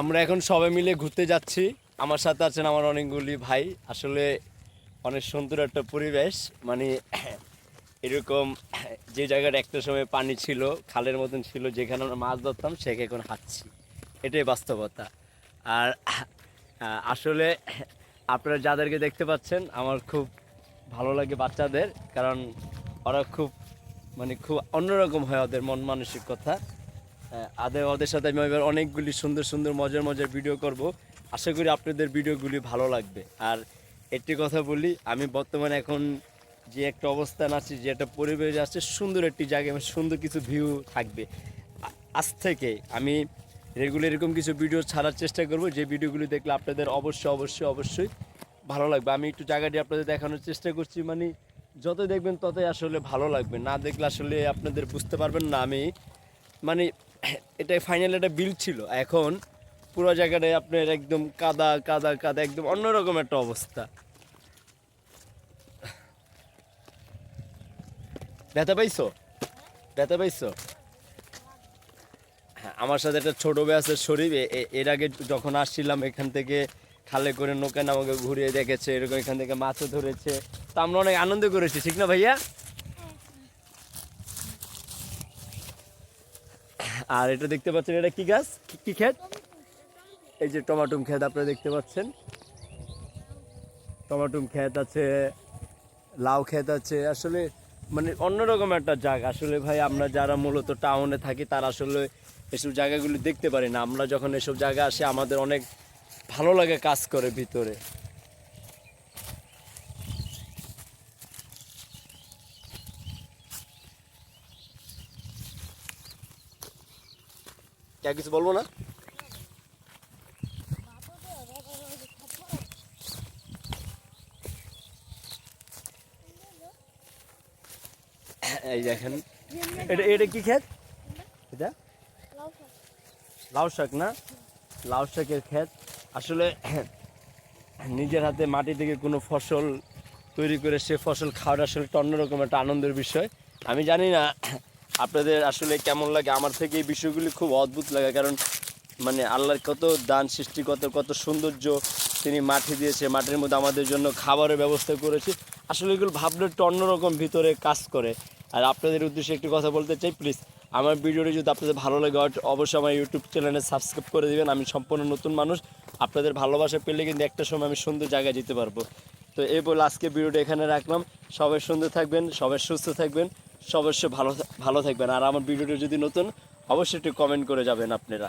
আমরা এখন সবাই মিলে ঘুরতে যাচ্ছি। আমার সাথে আছেন আমার অনেকগুলি ভাই। আসলে অনেক সুন্দর একটা পরিবেশ। মানে এরকম যে জায়গাটা একটা সময় পানি ছিল, খালের মতন ছিল, যেখানে আমরা মাছ ধরতাম, সেখানে এখন হাঁটছি। এটাই বাস্তবতা। আর আসলে আপনারা যাদেরকে দেখতে পাচ্ছেন, আমার খুব ভালো লাগে বাচ্চাদের, কারণ ওরা খুব মানে খুব অন্যরকম হয় ওদের মন মানসিকতা। আদের ওদের সাথে আমি এবার অনেকগুলি সুন্দর সুন্দর মজার মজার ভিডিও করব। আশা করি আপনাদের ভিডিওগুলি ভালো লাগবে। আর একটি কথা বলি, আমি বর্তমানে এখন যে একটা অবস্থান আছি, যে একটা পরিবেশ আছে, সুন্দর একটি জায়গায় আমার সুন্দর কিছু ভিউ থাকবে। আজ থেকে আমি রেগুলার এরকম কিছু ভিডিও ছাড়ার চেষ্টা করব। যে ভিডিওগুলি দেখলে আপনাদের অবশ্যই অবশ্যই অবশ্যই ভালো লাগবে। আমি একটু জায়গাটি আপনাদের দেখানোর চেষ্টা করছি মানে যত দেখবেন ততই আসলে ভালো লাগবে। না দেখলে আসলে আপনাদের বুঝতে পারবেন না আমি। মানে এটা ফাইনাল একটা বিল ছিল। এখন পুরো জায়গাটায় আপনার একদম কাদা কাদা কাদা, একদম অন্যরকম একটা অবস্থা। ব্যথা পাইছো? ব্যথা পাইছো? হ্যাঁ আমার সাথে একটা ছোট এ- এ- এর আগে যখন আসছিলাম এখান থেকে খালে করে নৌকা আমাকে ঘুরিয়ে দেখেছে, এরকম এখান থেকে মাছও ধরেছে। তা আমরা অনেক আনন্দ করেছি, ঠিক না ভাইয়া? আর এটা দেখতে পাচ্ছেন, এটা কি গাছ? কি- ক্ষেত? এই যে টমাটুম ক্ষেত আপনারা দেখতে পাচ্ছেন। টমাটুম ক্ষেত আছে, লাউ ক্ষেত আছে। আসলে মানে অন্যরকম একটা জায়গা। আসলে ভাই, আমরা যারা মূলত টাউনে থাকি, তারা আসলে এসব জায়গাগুলি দেখতে পারি না। আমরা যখন এসব জায়গা আসি, আমাদের অনেক ভালো লাগে কাজ করে ভিতরে। কে কিছু বলব না? এই দেখেন। এটা এটা কি ক্ষেত এটা? লাউ শাক। না? লাউ শাকের ক্ষেত আসলে নিজের হাতে মাটি থেকে কোনো ফসল তৈরি করে সে ফসল খাওয়াটা আসলে একটা অন্যরকম একটা আনন্দের বিষয়। আমি জানি না আপনাদের আসলে কেমন লাগে? আমার থেকে এই বিষয়গুলি খুব অদ্ভুত লাগে, কারণ মানে আল্লাহর কত দান সৃষ্টি, কত কত সৌন্দর্য তিনি মাটি দিয়েছে। মাটির মধ্যে আমাদের জন্য খাবারের ব্যবস্থা করেছে। আসলে এগুলো ভাবলে একটু অন্যরকম ভিতরে কাজ করে। আর আপনাদের উদ্দেশ্যে একটি কথা বলতে চাই প্লিজ আমার ভিডিওটি যদি আপনাদের ভালো লাগে অবশ্যই আমার ইউটিউব চ্যানেলে সাবস্ক্রাইব করে দেবেন। আমি সম্পূর্ণ নতুন মানুষ। আপনাদের ভালোবাসা পেলে কিন্তু একটা সময় আমি সুন্দর জায়গায় যেতে পারব। তো এই বলে আজকে ভিডিওটা এখানে রাখলাম। সবাই সুন্দর থাকবেন, সবাই সুস্থ থাকবেন। সবাই ভালো ভালো থাকবেন। আর আমার ভিডিওটি যদি নতুন, অবশ্যই একটু কমেন্ট করে যাবেন আপনারা।